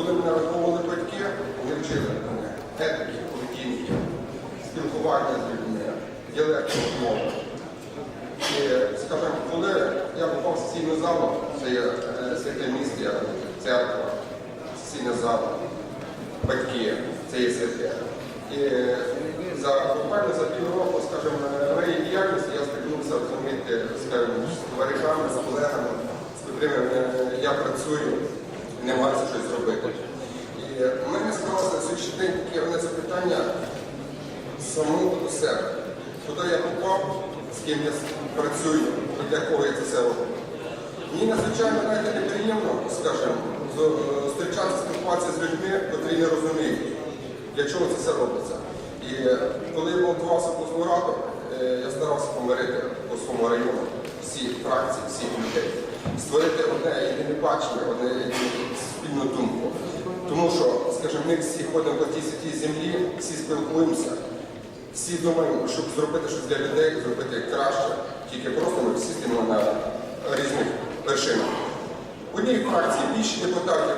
коли мене виховували батьки, вони вчили мене етики, поведінки, спілкування з людьми, діалекту мови. І, скажімо, коли я попав в сесійну залу, це є е, святе місце, церква, сесійна зала, батьки, це є святе. І за буквально за півроку, скажімо, моєї діяльності я стикнувся розумієте, скажімо, з товаришами, з колегами, з котрими е, я працюю, маю щось зробити. І в мене склалося на сьогоднішній день таке одне запитання самому до себе. Куди я попав, з ким я працюю, для кого я це все роблю. Мені надзвичайно навіть неприємно, скажімо, е, зустрічатися, спілкуватися з людьми, котрі не розуміють, для чого це все робиться. І е, коли я балотувався по раду, е, я старався помирити по своєму району всі фракції, всіх людей, створити одне єдине бачення, одне єдину спільну думку. Тому що, скажімо, ми всі ходимо по тій святій землі, всі спілкуємося, всі думаємо, щоб зробити щось для людей, зробити краще, тільки просто ми всі стоїмо на різних вершинах. У одній фракції більше депутатів.